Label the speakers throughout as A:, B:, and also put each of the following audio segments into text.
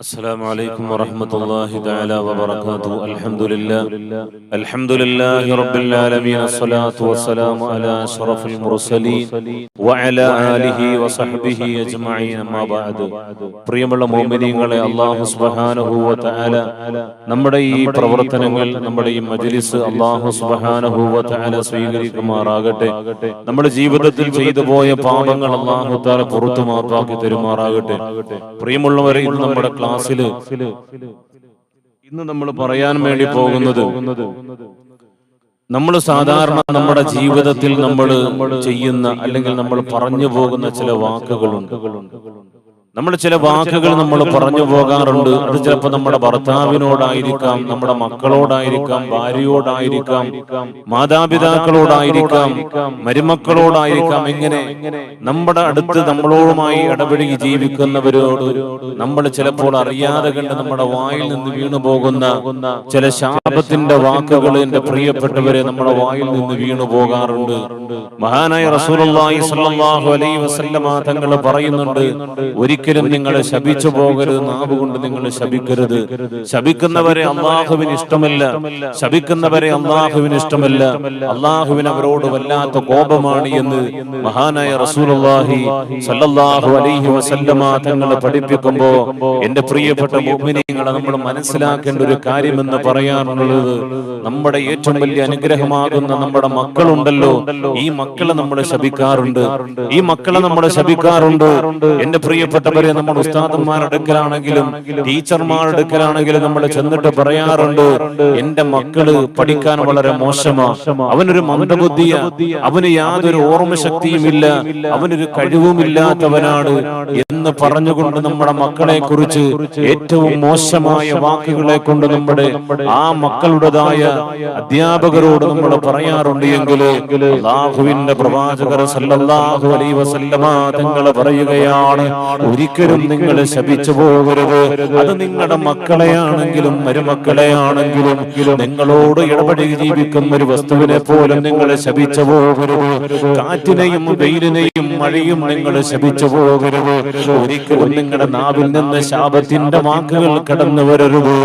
A: السلام عليكم ورحمة الله تعالى وبركاته الحمد لله الحمد لله رب العالمين الصلاة والسلام على أشرف المرسلين وعلى آله وصحبه أجمعين أما بعد പ്രിയമുള്ള മോമിനിയങ്ങളെ അള്ളാഹു സുബ്ഹാനഹു വ തആല നമ്മുടെ ഈ പ്രവർത്തനങ്ങൾ നമ്മുടെ ഈ മജ്ലിസ് അള്ളാഹു സുബ്ഹാനഹു വ തആല സ്വീകരിക്കുമാറാകട്ടെ നമ്മുടെ ജീവിതത്തിൽ ചെയ്തു പോയ പാപങ്ങൾ അള്ളാഹു താല പുറത്തു മാപ്പാക്കി തരുമാറാകട്ടെ പ്രിയമുള്ളവരെ ഇന്ന് നമ്മുടെ ക്ലാസ്സിൽ ഇന്ന് നമ്മൾ പറയാൻ വേണ്ടി പോകുന്നത് നമ്മൾ സാധാരണ നമ്മുടെ ജീവിതത്തിൽ നമ്മൾ ചെയ്യുന്ന അല്ലെങ്കിൽ നമ്മൾ പറഞ്ഞു പോകുന്ന ചില വാക്കുകളുണ്ട്. നമ്മൾ ചില വാക്കുകൾ നമ്മൾ പറഞ്ഞു പോകാറുണ്ട്. അത് ചിലപ്പോൾ നമ്മുടെ ഭർത്താവിനോടായിരിക്കാം നമ്മുടെ മക്കളോടായിരിക്കാം ഭാര്യയോടായിരിക്കാം മാതാപിതാക്കളോടായിരിക്കാം മരുമക്കളോടായിരിക്കാം ഇങ്ങനെ നമ്മുടെ അടുത്ത് നമ്മളോടുമായി ഇടപഴകി ജീവിക്കുന്നവരോട് നമ്മൾ ചിലപ്പോൾ അറിയാതെ കണ്ട് നമ്മുടെ വായിൽ നിന്ന് വീണു പോകുന്ന ചില ശാപത്തിന്റെ വാക്കുകൾ എന്റെ പ്രിയപ്പെട്ടവരെ നമ്മുടെ വായിൽ നിന്ന് വീണു പോകാറുണ്ട്. മഹാനായ റസൂലുള്ളാഹി സ്വല്ലല്ലാഹു അലൈഹി വസല്ലമ തങ്ങൾ പറയുന്നുണ്ട് ഒരിക്കലും നിങ്ങൾ ശപിച്ചു പോകരുത് നാവ് കൊണ്ട് നിങ്ങൾ ശപിക്കരുത്. ശപിക്കുന്നവരെ അള്ളാഹുവിന് ഇഷ്ടമല്ല. ശപിക്കുന്നവരെ അള്ളാഹുവിന് ഇഷ്ടമല്ല. അള്ളാഹുവിന് അവരോട് വല്ലാത്ത കോപമാണ് എന്ന് മഹാനായ റസൂലുള്ളാഹി സ്വല്ലല്ലാഹു അലൈഹി വസല്ലമ തങ്ങൾ പഠിപ്പിക്കുമ്പോ എന്റെ പ്രിയപ്പെട്ട മുഅ്മിനീങ്ങളെ നമ്മൾ മനസ്സിലാക്കേണ്ട ഒരു കാര്യമെന്ന് പറയാനുള്ളത് നമ്മുടെ ഏറ്റവും വലിയ അനുഗ്രഹമാകുന്ന നമ്മുടെ മക്കളുണ്ടല്ലോ. ഈ മക്കളെ നമ്മൾ ശപിക്കാറുണ്ട്. ഈ മക്കളെ നമ്മൾ ശപിക്കാറുണ്ട്. എന്റെ പ്രിയപ്പെട്ടവരെ നമ്മൾ നമ്മുടെ അടുക്കലാണെങ്കിലും ടീച്ചർമാരുടെ അടുക്കലാണെങ്കിലും നമ്മൾ ചെന്നിട്ട് പറയാറുണ്ട് എന്റെ മക്കൾ പഠിക്കാൻ വളരെ മോശമാ. അവനൊരു മന്ദബുദ്ധിയ അവന് യാതൊരു ഓർമ്മശക്തിയും ഇല്ല അവനൊരു കഴിവുമില്ലാത്തവനാണ് എന്ന് പറഞ്ഞുകൊണ്ട് നമ്മുടെ മക്കളെ കുറിച്ച് ഏറ്റവും മോശമായ വാക്കുകളെ കൊണ്ട് നമ്മുടെ ആ മക്കളുടേതായ അധ്യാപകരോട് നമ്മൾ പറയാറുണ്ട് എങ്കിൽ ലാഹുവിന്റെ പ്രവാചകർ സല്ലല്ലാഹു വസല്ലമ തങ്ങൾ പറയുകയാണ് ഒരിക്കലും നിങ്ങൾ ശപിച്ചു പോകരുത്. അത് നിങ്ങളുടെ മക്കളെയാണെങ്കിലും മരുമക്കളെയാണെങ്കിലും നിങ്ങളോട് ഇടപെടി ജീവിക്കുന്ന ഒരു വസ്തുവിനെ പോലും നിങ്ങൾ ശപിച്ചു പോകരുത്. കാറ്റിനെയും വെയിലിനെയും മഴയും നിങ്ങൾ ശപിച്ചു പോകരുത്. ഒരിക്കലും നിങ്ങളുടെ നാവിൽ നിന്ന് ശാപത്തിന്റെ വാക്കുകൾ കടന്നു വരരുത്.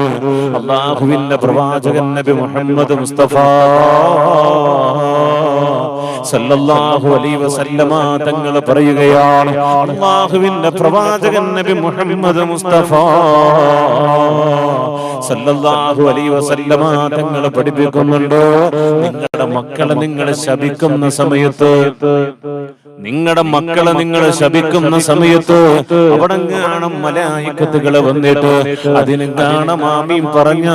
A: അള്ളാഹുവിന്റെ പ്രവാചകൻ നബി മുഹമ്മദ് മുസ്തഫ. സല്ലല്ലാഹു അലൈഹി വസല്ലമ തങ്ങൾ പറയുകയാണ്. അല്ലാഹുവിന്റെ പ്രവാചകൻ നബി മുഹമ്മദ് മുസ്തഫ. സല്ലല്ലാഹു അലൈഹി വസല്ലമ തങ്ങൾ പഠിപ്പിക്കുന്നുണ്ട്. നിങ്ങളുടെ മക്കളെ നിങ്ങൾ ശപിക്കുന്ന സമയത്ത് നിങ്ങളുടെ മക്കളെ നിങ്ങൾ ശപിക്കുന്ന സമയത്ത് അവിടെ കാണും മലായിക്കത്തുകൾ വന്നിട്ട് അതിന് കാണാം ആമീൻ പറഞ്ഞ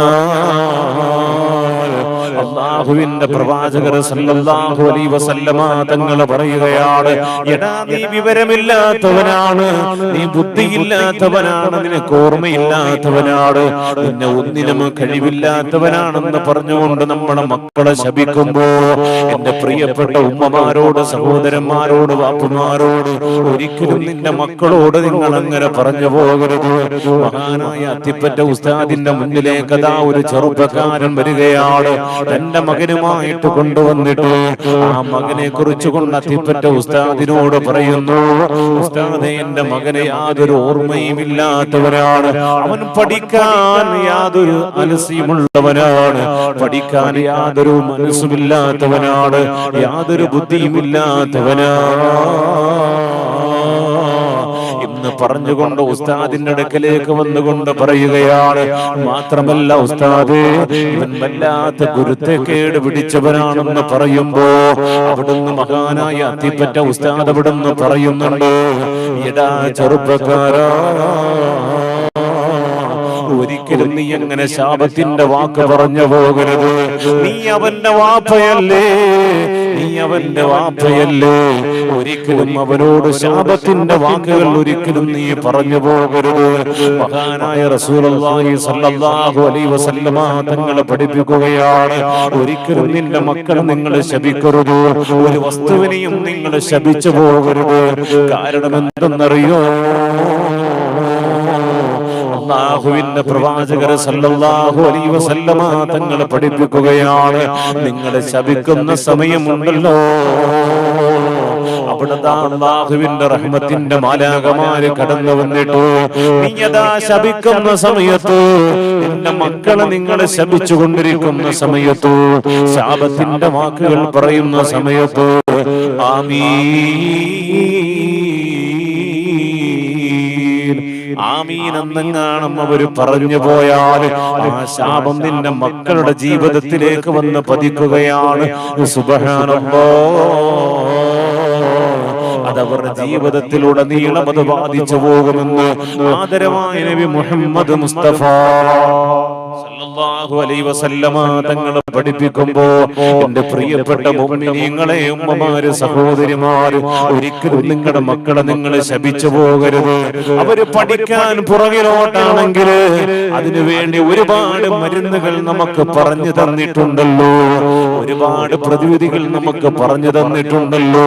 A: അള്ളാഹുവിന്റെ പ്രവാചകർ സല്ലല്ലാഹു അലൈഹി വസല്ലമ തങ്ങൾ പറയുകയാണ് എടാ നീ വിവരമില്ലാത്തവനാണ് നീ ബുദ്ധിയില്ലാത്തവനാണ് നിനക്ക് ഓർമ്മയില്ലാത്തവനാണ് നിന്നെ ഒന്നിനും കഴിവില്ലാത്തവനാണെന്ന് പറഞ്ഞുകൊണ്ട് നമ്മുടെ മക്കളെ ശപിക്കുമ്പോ എന്റെ പ്രിയപ്പെട്ട ഉമ്മമാരോട് സഹോദരന്മാരോട് വാപ്പുമാരോട് ഒരിക്കലും നിന്റെ മക്കളോട് നിങ്ങൾ അങ്ങനെ പറഞ്ഞു പോകരുത്. മഹാനായ അത്തിപ്പറ്റ ഉസ്താദിന്റെ മുന്നിലേക്ക് ഒരു ചെറുപ്പക്കാരൻ വരികയാണ് തന്റെ മകനുമായിട്ട് കൊണ്ടുവന്നിട്ട് ആ മകനെ കുറിച്ച് കൊണ്ട് അത്തിപ്പറ്റ ഉസ്താദിനോട് പറയുന്നു. ഉസ്താദെ എന്റെ മകനെ യാതൊരു ഓർമ്മയും ഇല്ലാത്തവരാണ് അവൻ പഠിക്കാൻ യാതൊരു മനസ്സിയുമുള്ളവനാണ് പഠിക്കാൻ യാതൊരു മനസ്സുമില്ലാത്തവനാണ്. യാതൊരു ബുദ്ധിയും ഇല്ലാത്തവനാ എന്ന് പറഞ്ഞുകൊണ്ട് ഉസ്താദിന്റെ അടുക്കലേക്ക് വന്നുകൊണ്ട് പറയുകയാണ്. മാത്രമല്ല ഉസ്താദ് ഇവൻ വല്ലാത്ത ഗുരുത്തക്കേട് പിടിച്ചവനാണെന്ന് പറയുമ്പോ അവിടുന്ന് മഹാനായ അത്തിപ്പറ്റ ഉസ്താദ് അവിടുന്ന് പറയുന്നുണ്ട് എടാ ചെറുപ്പക്കാരാ ഒരിക്കലും നീ അങ്ങനെ ശാപത്തിന്റെ വാക്ക് പറഞ്ഞു പോകരുത്. നീ അവന്റെ വാപ്പയല്ലേ? നീ അവന്റെ വാപ്പയല്ലേ? ഒരിക്കലും അവനോട് ശാപത്തിന്റെ വാക്കുകൾ ഒരിക്കലും നീ പറഞ്ഞു പോകരുത്. മഹാനായ റസൂലുള്ളാഹി സ്വല്ലല്ലാഹു അലൈഹി വസല്ലമ തങ്ങളെ പഠിപ്പിക്കുകയാണ്. ഒരിക്കലും നിന്റെ മക്കളെ നിങ്ങൾ ശപിക്കരുത്. ഒരു വസ്തുവിനെയും നിങ്ങൾ ശപിച്ചു പോകരുത്. കാരണം എന്തെന്നറിയോ? അള്ളാഹുവിന്റെ പ്രവാചകർ സല്ലല്ലാഹു അലൈഹി വസല്ലമ തങ്ങളെ പഠിപ്പിക്കുകയാണ്. നിങ്ങളെ ശപിക്കുന്ന സമയമുണ്ടല്ലോ. അവിടെ അവിടെ അള്ളാഹുവിന്റെ റഹ്മത്തിന്റെ മാലാകമാര് കടന്നു വന്നിട്ടു. നീയതാ ശപിക്കുന്ന സമയത്ത്. എന്റെ മക്കളെ നിങ്ങൾ ശപിച്ചു കൊണ്ടിരിക്കുന്ന സമയത്ത്. ശാപത്തിന്റെ വാക്കുകൾ പറയുന്ന സമയത്ത്. ആമീൻ. എന്നെങ്ങാണം അവർ പറഞ്ഞു പോയാൽ ആ ശാപം നിന്റെ മക്കളുടെ ജീവിതത്തിലേക്ക് വന്ന് പതിക്കുകയാണ്. സുബഹാനല്ലോ അതവരുടെ ജീവിതത്തിലൂടെ നീളം അത് ബാധിച്ചു പോകുമെന്ന് ആദരവായ നബി മുഹമ്മദ് മുസ്തഫ തങ്ങൾ പഠിപ്പിക്കുമ്പോ എന്റെ പ്രിയപ്പെട്ട നിങ്ങളെ ഉമ്മമാര് സഹോദരിമാര് ഒരിക്കലും നിങ്ങളുടെ മക്കളെ നിങ്ങൾ ശപിച്ചു പോകരുത്. അവർ പഠിക്കാൻ പുറകിലോട്ടാണെങ്കിൽ അതിനു വേണ്ടി ഒരുപാട് മരുന്നുകൾ നമുക്ക് പറഞ്ഞു തന്നിട്ടുണ്ടല്ലോ. ഒരുപാട് പ്രതിവിധികൾ നമുക്ക് പറഞ്ഞു തന്നിട്ടുണ്ടല്ലോ.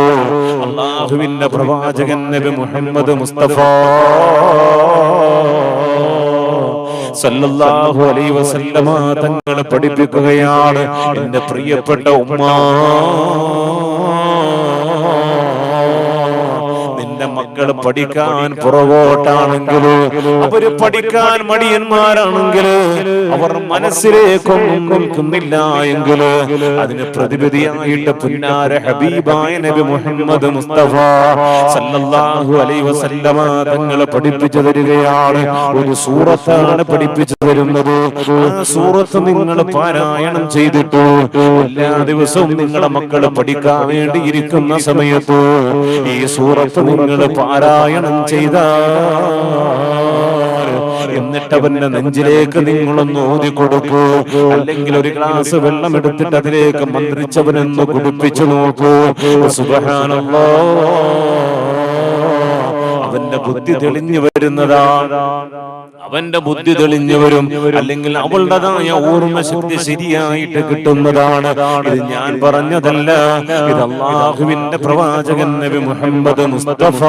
A: അള്ളാഹുവിന്റെ പ്രവാചകൻ നബി മുഹമ്മദ് മുസ്തഫ. സല്ലല്ലാഹു അലൈഹി വസല്ലമ തങ്ങളെ പഠിപ്പിക്കുകയാണ്. എന്റെ പ്രിയപ്പെട്ട ഉമ്മ. നിന്റെ മക്കൾ പഠിക്കാൻ പുറകോട്ടാണെങ്കിൽ അവർ പഠിക്കാൻ മടിയന്മാരാണെങ്കിൽ അവർ മനസ്സിലേക്കൊന്നും നിൽക്കുന്നില്ല എങ്കിൽ അതിന് പ്രതിവിധിയായിട്ട് പുന്നാര ഹബീബായ നബി മുഹമ്മദ് മുസ്തഫ സല്ലല്ലാഹു അലൈഹി വസല്ലമ തങ്ങൾ പഠിപ്പിച്ചു തരികയാണ്. ഒരു സൂറത്താണ് പഠിപ്പിച്ചു തരുന്നത്. ആ സൂറത്ത് നിങ്ങൾ പാരായണം ചെയ്തിട്ട് എല്ലാ ദിവസവും നിങ്ങളുടെ മക്കൾ പഠിക്കാൻ വേണ്ടി ഇരിക്കുന്ന സമയത്ത് ഈ സൂറത്ത് നിങ്ങൾ പാരായണം ചെയ്ത എന്നിട്ട് അവന്റെ നെഞ്ചിലേക്ക് നിങ്ങളൊന്ന് ഊതി കൊടുക്കൂ. അല്ലെങ്കിൽ ഒരു ഗ്ലാസ് വെള്ളം എടുത്തിട്ട് അതിലേക്ക് മന്ത്രിച്ചവനെന്ന് കുടിപ്പിച്ചു നോക്കൂ. അവന്റെ ബുദ്ധി തെളിഞ്ഞു വരുന്നതാണ് അവന്റെ ബുദ്ധി തെളിഞ്ഞവരും അല്ലെങ്കിൽ അവളുടേതായ ഓർമ്മശക്തി ശരിയായിട്ട് കിട്ടുന്നതാണ്. ഇത് ഞാൻ പറഞ്ഞതല്ല. ഇത് അള്ളാഹുവിന്റെ പ്രവാചകൻ നബി മുഹമ്മദ് മുസ്തഫ.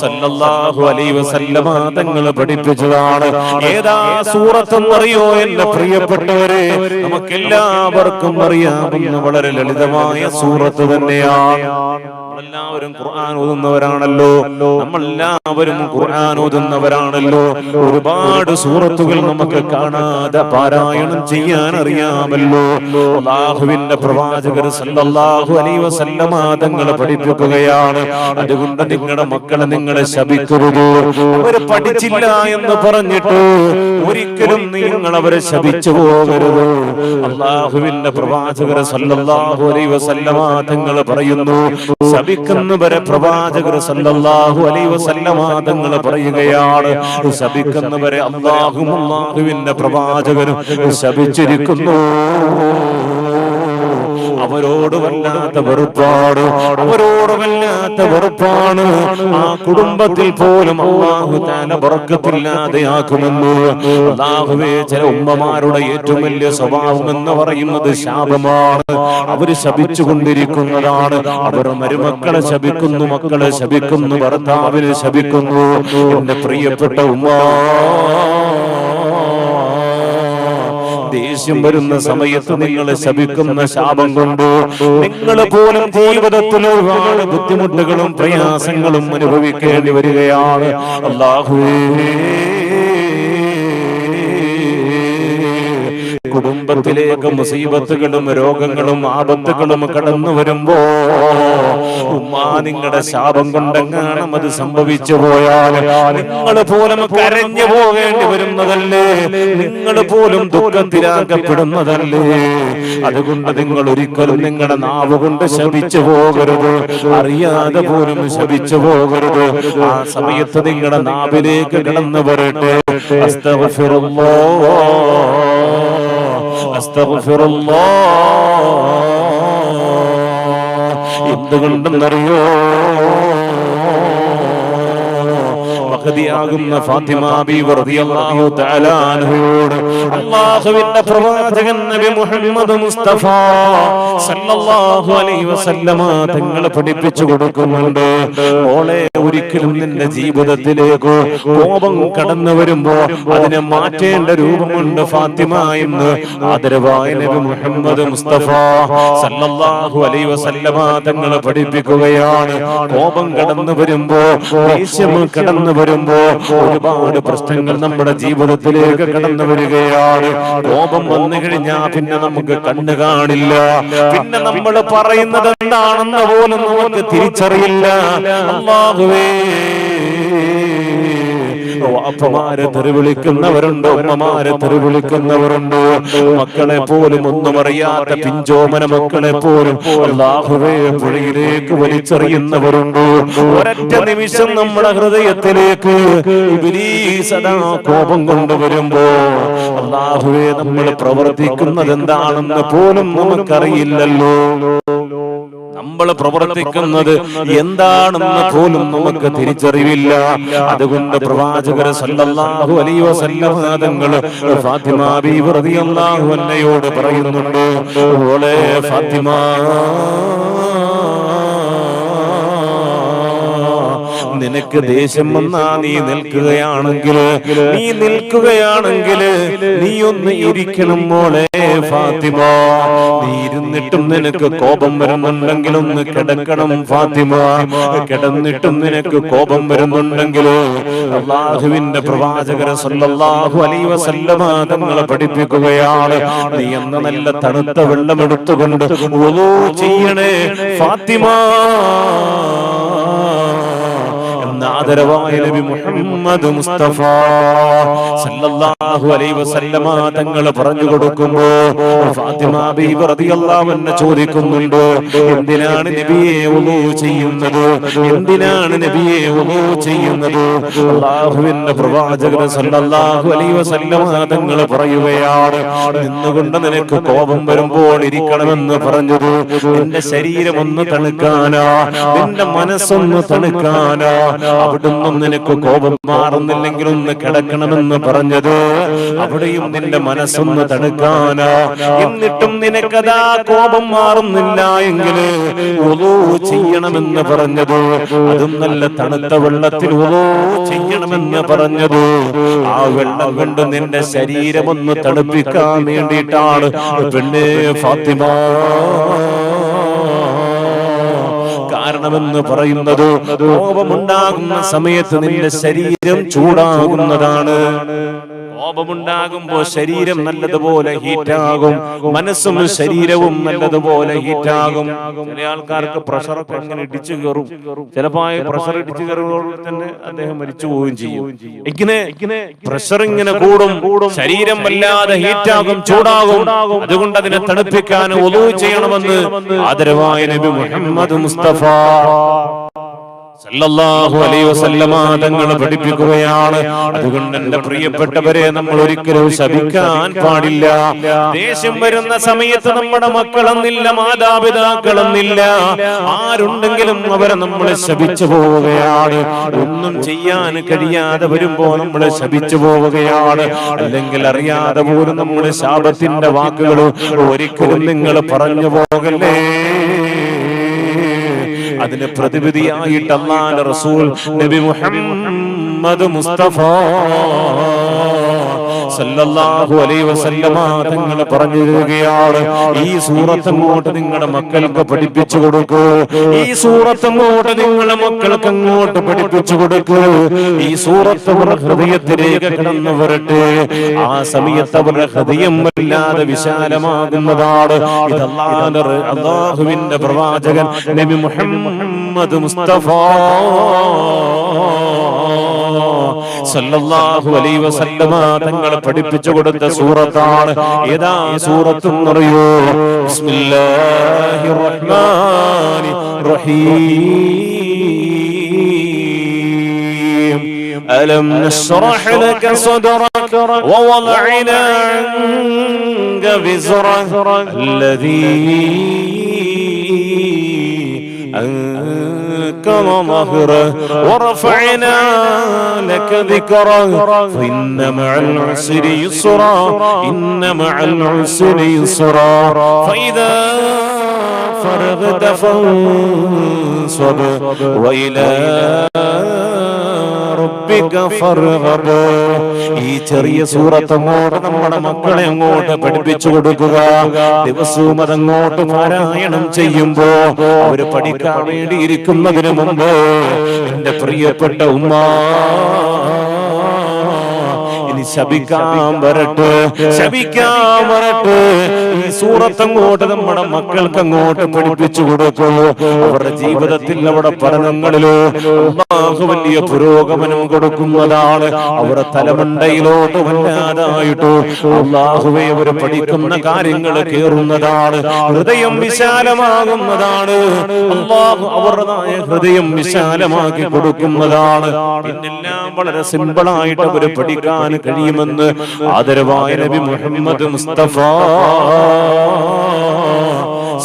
A: സല്ലല്ലാഹു അലൈഹി വസല്ലമ തങ്ങൾ പഠിപ്പിച്ചതാണ്. ഏതാ സൂറത്തെന്നറിയോ എന്റെ പ്രിയപ്പെട്ടവരെ? നമുക്ക് എല്ലാവർക്കും അറിയാവുന്ന വളരെ ലളിതമായ സൂറത്ത് തന്നെയാണ്. നമ്മളെല്ലാവരും ഖുർആൻ ഓതുന്നവരാണല്ലോ. നമ്മളെല്ലാവരും ഖുർആൻ ഓതുന്നവരാണല്ലോ. ഒരുപാട് സൂറത്തുകൾ നമുക്ക് കാണാതെ പാരായണം ചെയ്യാൻ അറിയാമല്ലോ അള്ളാഹുവിന്റെ പ്രവാചകർ സല്ലല്ലാഹു അലൈഹി വസല്ലമ തങ്ങൾ പഠിപ്പിക്കുകയാണ്. അതുകൊണ്ട് നിങ്ങളുടെ മക്കളെ നിങ്ങളെ ശപിക്കരുത്. അവർ പഠിച്ചില്ല എന്ന് പറഞ്ഞിട്ട് ഒരിക്കലും നിങ്ങൾ അവരെ ശപിച്ചു പോകരുത്. അള്ളാഹുവിന്റെ പ്രവാചകർ സല്ലല്ലാഹു അലൈഹി വസല്ലമ തങ്ങൾ പറയുന്നു ശപിക്കുന്നവരെ പ്രവാചകർ സല്ലല്ലാഹു അലൈഹി വസല്ലമ തങ്ങൾ പറയുകയാണ്. ശപിക്കുന്നവരെ അല്ലാഹു അള്ളാഹുവിന്റെ പ്രവാചകരും ശപിച്ചിരിക്കുന്നു അവരോട് വല്ലാത്ത വെറുപ്പാണ്. അവരോട് വല്ലാത്ത വെറുപ്പാണ്. ആ കുടുംബത്തിൽ പോലും അള്ളാഹു താല ബറക്കത്തില്ലാതെയാക്കുമെന്ന്. അള്ളാഹുവേ ചില ഉമ്മമാരുടെ ഏറ്റവും വലിയ സ്വഭാവം എന്ന് പറയുന്നത് ശാപമാണ്. അവർ ശപിച്ചു കൊണ്ടിരിക്കുന്നതാണ് അവർ മരുമക്കളെ ശപിക്കുന്നു മക്കളെ ശപിക്കുന്നു ഭർത്താവിനെ ശപിക്കുന്നു. എന്റെ പ്രിയപ്പെട്ട ഉമ്മ ദേഷ്യം വരുന്ന സമയത്ത് നിങ്ങൾ ശപിക്കുന്ന ശാപം കൊണ്ട് നിങ്ങൾ പോലും ജീവിതത്തിൽ ഒരുപാട് ബുദ്ധിമുട്ടുകളും പ്രയാസങ്ങളും അനുഭവിക്കേണ്ടി വരികയാണ്. അള്ളാഹുവേ. കുടുംബത്തിലേക്ക് മുസീബത്തുകളും രോഗങ്ങളും ആപത്തുകളും കടന്നു വരുമ്പോ ഉമ്മാ നിങ്ങളുടെ ശാപം കൊണ്ടെങ്ങാണം അത് സംഭവിച്ചു പോയാൽ നിങ്ങൾ പോലും കരഞ്ഞു പോകേണ്ടി വരുന്നതല്ലേ? നിങ്ങൾ പോലും ദുഃഖത്തിലാക്കപ്പെടുന്നതല്ലേ അതുകൊണ്ട് നിങ്ങൾ ഒരിക്കലും നിങ്ങളുടെ നാവ് കൊണ്ട് ശപിച്ചു പോകരുത്. അറിയാതെ പോലും ശപിച്ചു പോകരുത്. ആ സമയത്ത് നിങ്ങളുടെ നാവിലേക്ക് കിടന്നു വരട്ടെ. അസ്തഗ്ഫിറുല്ലാഹ് അസ്തഗ്ഫിറുല്ലാഹ് എന്തുകൊണ്ടെന്നറിയോ? മഹതിയാകുന്ന ഫാത്തിമ ബീവി റളിയല്ലാഹു തആല അൻഹയോട് അല്ലാഹുവിന്റെ പ്രവാചകൻ നബി മുഹമ്മദ് മുസ്തഫ സല്ലല്ലാഹു അലൈഹി വസല്ലമ തങ്ങൾ പഠിപ്പിച്ചു കൊടുക്കുന്നുണ്ട്. മോളെ ഒരിക്കലും നിന്റെ ജീവിതത്തിലേക്ക് കോപം കടന്നു വരുമ്പോ അതിനെ മാറ്റേണ്ട രൂപമുണ്ട് ഫാത്തിമ എന്ന് ആദരവായ നബി മുഹമ്മദ് മുസ്തഫ സല്ലല്ലാഹു അലൈഹി വസല്ലമ തങ്ങൾ പഠിപ്പിക്കുകയാണ്. കോപം കടന്നു വരുമ്പോ ദേഷ്യം കടന്നു വരുമ്പോ ഒരുപാട് പ്രശ്നങ്ങൾ നമ്മുടെ ജീവിതത്തിലേക്ക് കടന്നു വരികയാണ്. കോപം വന്നു കഴിഞ്ഞാൽ പിന്നെ നമുക്ക് കണ്ണു കാണില്ല. പിന്നെ നമ്മൾ പറയുന്നത് എന്താണെന്ന് പോലും നമുക്ക് തിരിച്ചറിയില്ല. അപ്പമാരെ തെരുവിളിക്കുന്നവരുണ്ടോ? ഉമ്മമാരെ തെറിവിളിക്കുന്നവരുണ്ട് മക്കളെ പോലും ഒന്നും അറിയാത്ത പിഞ്ചോമന മക്കളെ പോലും അള്ളാഹുവേ പുഴയിലേക്ക് വലിച്ചെറിയുന്നവരുണ്ട്? ഒരൊറ്റ നിമിഷം നമ്മുടെ ഹൃദയത്തിലേക്ക് അതാ കോപം കൊണ്ടുവരുമ്പോ അള്ളാഹുവേ നമ്മൾ പ്രവർത്തിക്കുന്നത് എന്താണെന്ന് പോലും നമുക്കറിയില്ലല്ലോ. നമ്മൾ പ്രവർത്തിക്കുന്നത് എന്താണെന്ന് പോലും നമുക്ക് തിരിച്ചറിവില്ല. അതുകൊണ്ട് പ്രവാചകര സല്ലല്ലാഹു അലൈഹി വസല്ലം തങ്ങൾ ഫാത്തിമ ബീവി റളിയല്ലാഹു അൻഹയോട് പറയുന്നുണ്ട്. ഓളെ ഫാത്തിമ. നിനക്ക് ദേഷ്യം വന്നാ നീ നിൽക്കുകയാണെങ്കിൽ നീ നിൽക്കുകയാണെങ്കിൽ നീ ഒന്ന് ഇരിക്കണം മോളെ ഫാത്തിമ. നീ ഇരുന്നിട്ടും നിനക്ക് കോപം വരുന്നുണ്ടെങ്കിൽ ഒന്ന് കിടക്കണം ഫാത്തിമ. കിടന്നിട്ടും നിനക്ക് കോപം വരുന്നുണ്ടെങ്കിൽ അള്ളാഹുവിന്റെ പ്രവാചകര സല്ലല്ലാഹു അലൈഹി വസല്ലമ തങ്ങളെ പഠിപ്പിക്കുകയാണ്. നീ എന്ന നല്ല തണുത്ത വെള്ളം എടുത്തുകൊണ്ട് ചെയ്യണേ ഫാത്തിമ. ആദരവായ നബി മുഹമ്മദ് മുസ്തഫ. സല്ലല്ലാഹു അലൈഹി വസല്ലമ തങ്ങൾ പറഞ്ഞു കൊടുക്കുമ്പോ ഫാത്തിമ ബീവി റളിയല്ലാഹു ചോദിക്കുന്നുണ്ട് എന്തിനാണ് നബിയെ വുളൂ ചെയ്യുന്നത്? എന്തിനാണ് നബിയെ വുളൂ ചെയ്യുന്നത്? അല്ലാഹുവിന്റെ പ്രവാചകൻ സല്ലല്ലാഹു അലൈഹി വസല്ലമ തങ്ങൾ പറയുകയാണ് നിന്നുകൊണ്ട് നിനക്ക് കോപം വരുമ്പോൾ ഇരിക്കണമെന്ന് പറഞ്ഞത് നിന്റെ ശരീരം ഒന്ന് തണുക്കാനാ നിന്റെ മനസ്സൊന്ന് തണുക്കാനാ അവിടുന്ന് നിനക്ക് കോപം മാറുന്നില്ലെങ്കിൽ ഒന്ന് കിടക്കണമെന്ന് പറഞ്ഞത് അവിടെയും നിന്റെ മനസ്സൊന്ന് തടുക്കാനാ എന്നിട്ടും നിനക്കതാ കോപം മാറുന്നില്ല എങ്കിൽ ചെയ്യണമെന്ന് പറഞ്ഞത്. അതും നല്ല തണുത്ത വെള്ളത്തിൽ ചെയ്യണമെന്ന് പറഞ്ഞത്. ആ വെള്ളം കൊണ്ട് നിന്റെ ശരീരം ഒന്ന് തണുപ്പിക്കാൻ വേണ്ടിയിട്ടാണ്. പെണ്ണേ ഫാത്തിമ. കാരണമെന്ന് പറയുന്നത് കോപമുണ്ടാകുന്ന സമയത്ത് നിന്റെ ശരീരം ചൂടാകുന്നതാണ്. കോപമുണ്ടാകുമ്പോ ശരീരം നല്ലതുപോലെ ഹീറ്റാകും. മനസ്സും ശരീരവും നല്ലതുപോലെ ഹീറ്റാകും. ചില ആൾക്കാർക്ക് പ്രഷറൊക്കെ അങ്ങനെ ഇടിച്ചു കയറും. ചിലപ്പോ പ്രഷർ ഇടിച്ചു കയറുന്നതോടെ തന്നെ അദ്ദേഹം മരിച്ചു പോവുകയും ചെയ്യും. ഇങ്ങനെ പ്രഷർ ഇങ്ങനെ കൂടും. ശരീരം വല്ലാതെ ഹീറ്റാകും ചൂടാകും. അതുകൊണ്ട് അതിനെ തണുപ്പിക്കാൻ ഒതുവ് ചെയ്യണമെന്ന് ആദരവായ നബി മുഹമ്മദ് മുസ്തഫ. തങ്ങൾ പഠിപ്പിക്കുകയാണ്. അതുകൊണ്ട് എന്റെ പ്രിയപ്പെട്ടവരെ നമ്മൾ ഒരിക്കലും ശപിക്കാൻ പാടില്ല. ദേഷ്യം വരുന്ന സമയത്ത് നമ്മുടെ മക്കളെന്നില്ല മാതാപിതാക്കളെന്നില്ല. ആരുണ്ടെങ്കിലും അവരെ നമ്മളെ ശപിച്ചു പോവുകയാണ്. ഒന്നും ചെയ്യാൻ കഴിയാതെ വരുമ്പോ നമ്മളെ ശപിച്ചു പോവുകയാണ്. അല്ലെങ്കിൽ അറിയാതെ പോലും നമ്മുടെ ശാപത്തിന്റെ വാക്കുകൾ ഒരിക്കലും നിങ്ങൾ പറഞ്ഞു പോകല്ലേ? അതിന് പ്രതിവിധിയായിട്ട് റസൂൽ നബി മുഹമ്മദ് മുസ്തഫ. സല്ലല്ലാഹു അലൈഹി വസല്ലമ തങ്ങൾ പറഞ്ഞു തരികയാണ് ഈ സൂറത്ത് നിങ്ങളുടെ മക്കൾക്ക് പഠിപ്പിച്ചു കൊടുക്കൂ ഈ സൂറത്ത് നിങ്ങളുടെ മക്കൾക്ക് അങ്ങോട്ട് പഠിപ്പിച്ചു കൊടുക്കൂ ഈ സൂറത്ത് അവരുടെ ഹൃദയത്തിലേക്ക് കടന്നു വരട്ടെ. ആ സമയത്ത് അവരുടെ ഹൃദയം വല്ലാതെ വിശാലമാകുന്നതാണ്. ഇത് അള്ളാഹുവിന്റെ പ്രവാചകൻ നബി മുഹമ്മദ് മുസ്തഫ. സല്ലല്ലാഹു അലൈഹി വസല്ലമ തങ്ങൾ പഠിപ്പിച്ചു കൊടുത്ത സൂറത്താണ്. ഏതാ സൂറത്ത് എന്നറിയോ? ബിസ്മില്ലാഹിർ റഹ്മാനിർ റഹീം അലം നശ്റഹ് ലക സദറക വവളഅന അൻക വിസ്റക അല്ലദീ أنكر ظهره ورفعنا لك ذكره فإن مع العسر يسرا إن مع العسر يسرا. فإذا فرغت فانصب وإلى ഈ ചെറിയ സൂറത്ത് അങ്ങോട്ട് നമ്മുടെ മക്കളെ അങ്ങോട്ട് പഠിപ്പിച്ചു കൊടുക്കുക. ദിവസവും അതങ്ങോട്ട് പാരായണം ചെയ്യുമ്പോ അവർ പഠിക്കാൻ വേണ്ടിയിരിക്കുന്നതിന് മുമ്പ് എന്റെ പ്രിയപ്പെട്ട ഉമ്മ ശപിക്കാൻ വരട്ടെ ശപിക്കാൻ വരട്ടെ. ഈ സൂറത്ത് അങ്ങോട്ട് നമ്മുടെ മക്കൾക്ക് അങ്ങോട്ട് പഠിപ്പിച്ചു കൊടുക്കുന്നു അവരുടെ ജീവിതത്തിൽ അവിടെ പഠനങ്ങളിലോ വലിയ പുരോഗമനം കൊടുക്കുന്നതാണ്. അവരുടെ തലമുണ്ടയിലോട്ട് വല്ലാതായിട്ട് അള്ളാഹുവെ അവർ പഠിക്കുന്ന കാര്യങ്ങൾ കേറുന്നതാണ്. ഹൃദയം വിശാലമാകുന്നതാണ്. അവരുടേതായ ഹൃദയം വിശാലമാക്കി കൊടുക്കുന്നതാണ്. പിന്നെല്ലാം വളരെ സിമ്പിളായിട്ട് അവർ പഠിക്കാൻ കഴിയുമെന്ന് ആദരവായ നബി മുഹമ്മദ് മുസ്തഫ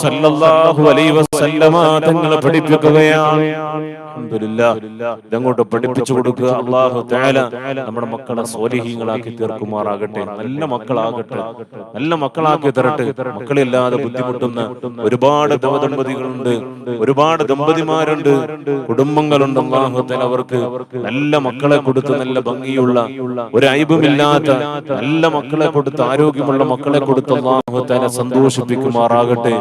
A: സല്ലല്ലാഹു അലൈഹി വസല്ലമ തങ്ങളെ പഠിപ്പിക്കുകയാണ്. ഇതങ്ങോട്ട് പഠിപ്പിച്ചു കൊടുക്കുക അള്ളാഹു തആല നമ്മുടെ മക്കളെ സ്വാലിഹീങ്ങളാക്കി തീർക്കുമാറാകട്ടെ. നല്ല മക്കളാകട്ടെ. നല്ല മക്കളാക്കി തരട്ടെ. മക്കളില്ലാതെ ബുദ്ധിമുട്ടുന്ന ഒരുപാട് ദമ്പതികളുണ്ട്. ഒരുപാട് ദമ്പതിമാരുണ്ട്. കുടുംബങ്ങളുണ്ട് അള്ളാഹു അവർക്ക് നല്ല മക്കളെ കൊടുത്ത് നല്ല ഭംഗിയുള്ള ഒരു അയബുമില്ലാത്ത നല്ല മക്കളെ കൊടുത്ത് ആരോഗ്യമുള്ള മക്കളെ കൊടുത്ത് അള്ളാഹു തആല സന്തോഷിപ്പിക്കുമാറാകട്ടെ.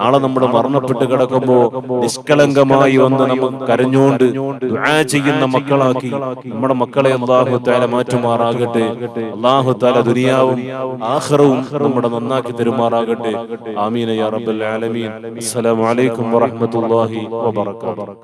A: നാളെ നമ്മൾ മരണപ്പെട്ട് കിടക്കുമ്പോ നിഷ്കളങ്കമായി വന്ന് നമുക്ക് കരഞ്ഞുകൊണ്ട് ദുആ ചെയ്യുന്ന മക്കളാക്കി. നമ്മുടെ മക്കളെ അള്ളാഹു താല മാറ്റുമാറാകട്ടെ. അള്ളാഹു താല ദുനിയാവും ആഖിറവും നമ്മുടെ നന്നാക്കി തരുമാറാകട്ടെ. ആമീന യാ റബ്ബൽ ആലമീൻ. അസ്സലാമു അലൈക്കും വറഹ്മത്തുള്ളാഹി വബറകാതുഹു.